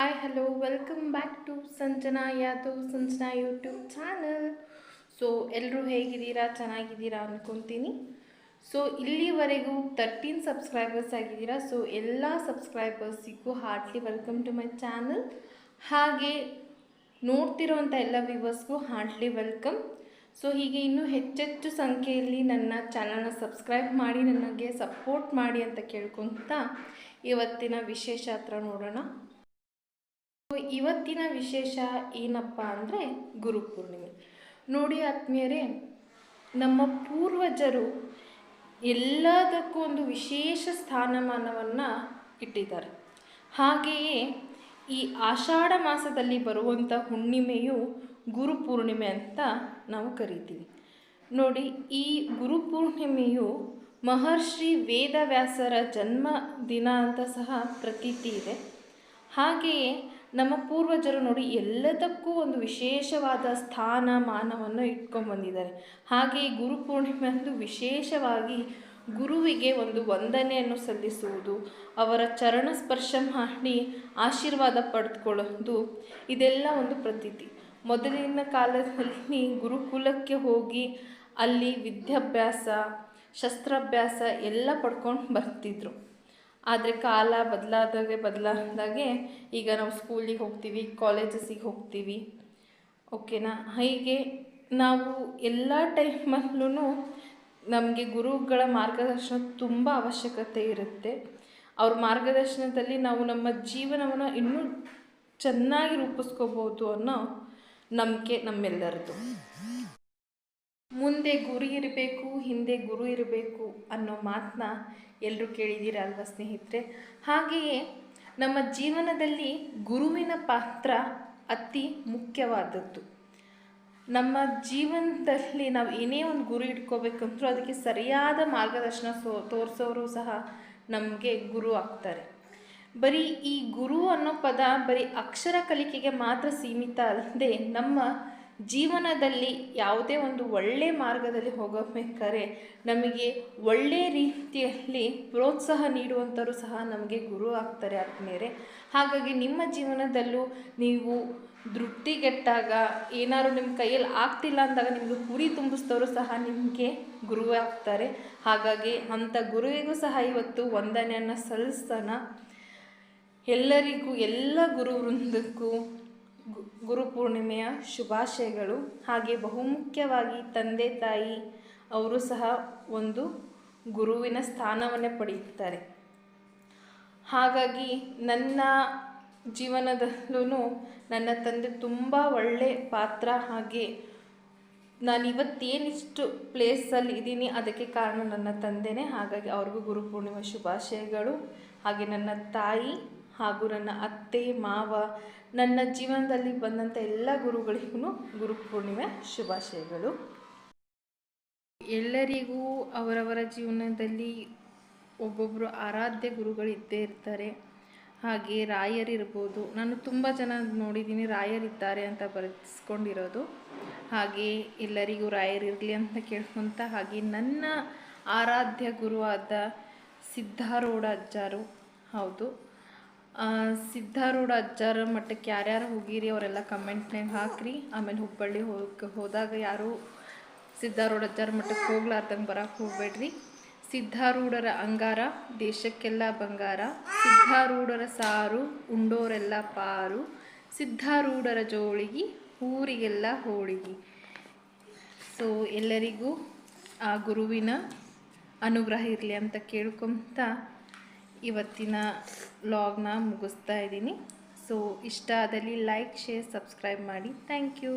Hi hello welcome back to Sanjana Yadav Sanjana YouTube channel so ಎಲ್ಲರೂ ಹೇಗಿದ್ದೀರಾ? ಚೆನ್ನಾಗಿದ್ದೀರಾ ಅಂದ್ಕೊತೀನಿ ಸೊ ಇಲ್ಲಿವರೆಗೂ ತರ್ಟೀನ್ ಸಬ್ಸ್ಕ್ರೈಬರ್ಸ್ ಆಗಿದ್ದೀರಾ? ಸೊ ಎಲ್ಲ ಸಬ್ಸ್ಕ್ರೈಬರ್ಸಿಗೂ heartily welcome to my channel ಹಾಗೆ ನೋಡ್ತಿರೋವಂಥ ಎಲ್ಲ ವ್ಯೂವರ್ಸ್ಗೂ ಹಾರ್ಟ್ಲಿ ವೆಲ್ಕಮ್ ಸೊ ಹೀಗೆ ಇನ್ನೂ ಹೆಚ್ಚೆಚ್ಚು ಸಂಖ್ಯೆಯಲ್ಲಿ ನನ್ನ ಚಾನಲ್ನ ಸಬ್ಸ್ಕ್ರೈಬ್ ಮಾಡಿ, ನನಗೆ ಸಪೋರ್ಟ್ ಮಾಡಿ ಅಂತ ಕೇಳ್ಕೊತ ಇವತ್ತಿನ ವಿಶೇಷ ಹತ್ರ ನೋಡೋಣ. ಇವತ್ತಿನ ವಿಶೇಷ ಏನಪ್ಪ ಅಂದರೆ ಗುರುಪೂರ್ಣಿಮೆ ನೋಡಿ ಆತ್ಮೀಯರೇ, ನಮ್ಮ ಪೂರ್ವಜರು ಎಲ್ಲದಕ್ಕೂ ಒಂದು ವಿಶೇಷ ಸ್ಥಾನಮಾನವನ್ನು ಇಟ್ಟಿದ್ದಾರೆ. ಹಾಗೆಯೇ ಈ ಆಷಾಢ ಮಾಸದಲ್ಲಿ ಬರುವಂಥ ಹುಣ್ಣಿಮೆಯು ಗುರುಪೂರ್ಣಿಮೆ ಅಂತ ನಾವು ಕರಿತೀವಿ. ನೋಡಿ, ಈ ಗುರುಪೂರ್ಣಿಮೆಯು ಮಹರ್ಷಿ ವೇದವ್ಯಾಸರ ಜನ್ಮ ದಿನ ಅಂತ ಸಹ ಪ್ರತೀತಿ ಇದೆ. ಹಾಗೆಯೇ ನಮ್ಮ ಪೂರ್ವಜರು ನೋಡಿ ಎಲ್ಲದಕ್ಕೂ ಒಂದು ವಿಶೇಷವಾದ ಸ್ಥಾನ, ಮಾನವನ್ನು ಇಟ್ಕೊಂಡ್ಬಂದಿದ್ದಾರೆ ಗುರು ಪೂರ್ಣಿಮೆ ಅಂದು ವಿಶೇಷವಾಗಿ ಗುರುವಿಗೆ ಒಂದು ವಂದನೆಯನ್ನು ಸಲ್ಲಿಸುವುದು, ಅವರ ಚರಣ ಸ್ಪರ್ಶ ಮಾಡಿ ಆಶೀರ್ವಾದ ಪಡೆದುಕೊಳ್ಳೋದು ಇದೆಲ್ಲ ಒಂದು ಪ್ರತೀತಿ. ಮೊದಲಿನ ಕಾಲದಲ್ಲಿ ಗುರುಕುಲಕ್ಕೆ ಹೋಗಿ ಅಲ್ಲಿ ವಿದ್ಯಾಭ್ಯಾಸ, ಶಸ್ತ್ರಾಭ್ಯಾಸ ಎಲ್ಲ ಪಡ್ಕೊಂಡು ಬರ್ತಿದ್ರು. ಆದರೆ ಕಾಲ ಬದಲಾದಾಗೆ ಬದಲಾದಾಗೆ ಈಗ ನಾವು ಸ್ಕೂಲಿಗೆ ಹೋಗ್ತೀವಿ ಕಾಲೇಜಸ್ಸಿಗೆ ಹೋಗ್ತೀವಿ. ಓಕೆನಾ ಹೀಗೆ ನಾವು ಎಲ್ಲ ಟೈಮಲ್ಲೂ ನಮಗೆ ಗುರುಗಳ ಮಾರ್ಗದರ್ಶನ ತುಂಬ ಅವಶ್ಯಕತೆ ಇರುತ್ತೆ. ಅವ್ರ ಮಾರ್ಗದರ್ಶನದಲ್ಲಿ ನಾವು ನಮ್ಮ ಜೀವನವನ್ನು ಇನ್ನೂ ಚೆನ್ನಾಗಿ ರೂಪಿಸ್ಕೋಬೋದು ಅನ್ನೋ ನಂಬಿಕೆ ನಮ್ಮೆಲ್ಲರದು ಮುಂದೆ ಗುರಿ ಇರಬೇಕು, ಹಿಂದೆ ಗುರು ಇರಬೇಕು ಅನ್ನೋ ಮಾತನ್ನ ಎಲ್ಲರೂ ಕೇಳಿದ್ದೀರ ಅಲ್ವಾ ಸ್ನೇಹಿತರೆ? ಹಾಗೆಯೇ ನಮ್ಮ ಜೀವನದಲ್ಲಿ ಗುರುವಿನ ಪಾತ್ರ ಅತಿ ಮುಖ್ಯವಾದದ್ದು. ನಮ್ಮ ಜೀವನದಲ್ಲಿ ನಾವು ಏನೇ ಒಂದು ಗುರು ಇಟ್ಕೋಬೇಕಂದ್ರೂ ಅದಕ್ಕೆ ಸರಿಯಾದ ಮಾರ್ಗದರ್ಶನ ಸೋ, ತೋರಿಸೋರು ಸಹ ನಮಗೆ ಗುರು ಆಗ್ತಾರೆ. ಬರೀ ಈ ಗುರು ಅನ್ನೋ ಪದ ಬರೀ ಅಕ್ಷರ ಕಲಿಕೆಗೆ ಮಾತ್ರ ಸೀಮಿತ ಅಲ್ಲದೆ ನಮ್ಮ ಜೀವನದಲ್ಲಿ ಯಾವುದೇ ಒಂದು ಒಳ್ಳೆಯ ಮಾರ್ಗದಲ್ಲಿ ಹೋಗಬೇಕಾದ್ರೆ ನಮಗೆ ಒಳ್ಳೆಯ ರೀತಿಯಲ್ಲಿ ಪ್ರೋತ್ಸಾಹ ನೀಡುವಂಥವರು ಸಹ ನಮಗೆ ಗುರು ಆಗ್ತಾರೆ ಆತ್ಮೀಯರೇ. ಹಾಗಾಗಿ ನಿಮ್ಮ ಜೀವನದಲ್ಲೂ ನೀವು ದೃಷ್ಟಿಗೆಟ್ಟಾಗ ಏನಾದ್ರು ನಿಮ್ಮ ಕೈಯಲ್ಲಿ ಆಗ್ತಿಲ್ಲ ಅಂದಾಗ ನಿಮಗೆ ಹುರಿ ತುಂಬಿಸಿದವರು ಸಹ ನಿಮಗೆ ಗುರು ಆಗ್ತಾರೆ. ಹಾಗಾಗಿ ಅಂಥ ಗುರುವಿಗೂ ಸಹ ಇವತ್ತು ವಂದನೆಯನ್ನು ಸಲ್ಲಿಸೋಣ. ಎಲ್ಲರಿಗೂ, ಎಲ್ಲ ಗುರು ವೃಂದಕ್ಕೂ ಗುರುಪೂರ್ಣಿಮೆಯ ಶುಭಾಶಯಗಳು. ಹಾಗೆ ಬಹುಮುಖ್ಯವಾಗಿ ತಂದೆ, ತಾಯಿ, ಅವರು ಸಹ ಒಂದು ಗುರುವಿನ ಸ್ಥಾನವನ್ನೇ ಪಡೆಯುತ್ತಾರೆ. ಹಾಗಾಗಿ ನನ್ನ ಜೀವನದಲ್ಲೂ ನನ್ನ ತಂದೆ ತುಂಬ ಒಳ್ಳೆ ಪಾತ್ರ. ಹಾಗೆ ನಾನು ಇವತ್ತೇನಿಷ್ಟು ಪ್ಲೇಸಲ್ಲಿ ಇದ್ದೀನಿ ಅದಕ್ಕೆ ಕಾರಣ ನನ್ನ ತಂದೆನೇ. ಹಾಗಾಗಿ ಅವ್ರಿಗೂ ಗುರುಪೂರ್ಣಿಮೆ ಶುಭಾಶಯಗಳು. ಹಾಗೆ ನನ್ನ ತಾಯಿ ಹಾಗೂ ನನ್ನ ಅತ್ತೆ, ಮಾವ, ನನ್ನ ಜೀವನದಲ್ಲಿ ಬಂದಂಥ ಎಲ್ಲ ಗುರುಗಳಿಗೂ ಗುರುಪೂರ್ಣಿಮೆ ಶುಭಾಶಯಗಳು. ಎಲ್ಲರಿಗೂ ಅವರವರ ಜೀವನದಲ್ಲಿ ಒಬ್ಬೊಬ್ಬರು ಆರಾಧ್ಯ ಗುರುಗಳಿದ್ದೇ ಇರ್ತಾರೆ. ಹಾಗೆ ರಾಯರಿರ್ಬೋದು ನಾನು ತುಂಬ ಜನ ನೋಡಿದ್ದೀನಿ ರಾಯರಿದ್ದಾರೆ ಅಂತ ಬರೆಸ್ಕೊಂಡಿರೋದು. ಹಾಗೆ ಎಲ್ಲರಿಗೂ ರಾಯರಿರಲಿ ಅಂತ ಕೇಳ್ಕೊತ ಹಾಗೆ ನನ್ನ ಆರಾಧ್ಯ ಗುರುವಾದ ಸಿದ್ಧಾರೂಢ ಅಜ್ಜಾರು. ಹೌದು. ಸಿದ್ಧಾರೂಢ ಅಜ್ಜಾರ ಮಟ್ಟಕ್ಕೆ ಯಾರ್ಯಾರು ಹೋಗಿರಿ, ಅವರೆಲ್ಲ ಕಮೆಂಟ್ನಾಗ ಹಾಕ್ರಿ. ಆಮೇಲೆ ಹುಬ್ಬಳ್ಳಿ ಹೋಗಿ, ಹೋದಾಗ ಯಾರು ಸಿದ್ಧಾರೂಢ ಅಜ್ಜಾರ ಮಟ್ಟಕ್ಕೆ ಹೋಗ್ಲಾರ್ದಂಗೆ ಬರೋಕ್ಕೆ ಹೋಗಬೇಡ್ರಿ. ಸಿದ್ಧಾರೂಢರ ಅಂಗಾರ, ದೇಶಕ್ಕೆಲ್ಲ ಬಂಗಾರ. ಸಿದ್ಧಾರೂಢರ ಸಾರು, ಉಂಡೋರೆಲ್ಲ ಪಾರು. ಸಿದ್ಧಾರೂಢರ ಜೋಳಿಗೆ, ಊರಿಗೆಲ್ಲ ಹೋಳಿಗೆ. ಸೊ ಎಲ್ಲರಿಗೂ ಆ ಗುರುವಿನ ಅನುಗ್ರಹ ಇರಲಿ ಅಂತ ಕೇಳ್ಕೊತ ಇವತ್ತಿನ ಲಾಗ್ನ ಮುಗಿಸ್ತಾ ಇದ್ದೀನಿ. ಸೊ ಇಷ್ಟ ಆದಲ್ಲಿ ಲೈಕ್ ಶೇರ್ ಸಬ್ಸ್ಕ್ರೈಬ್ ಮಾಡಿ. Thank you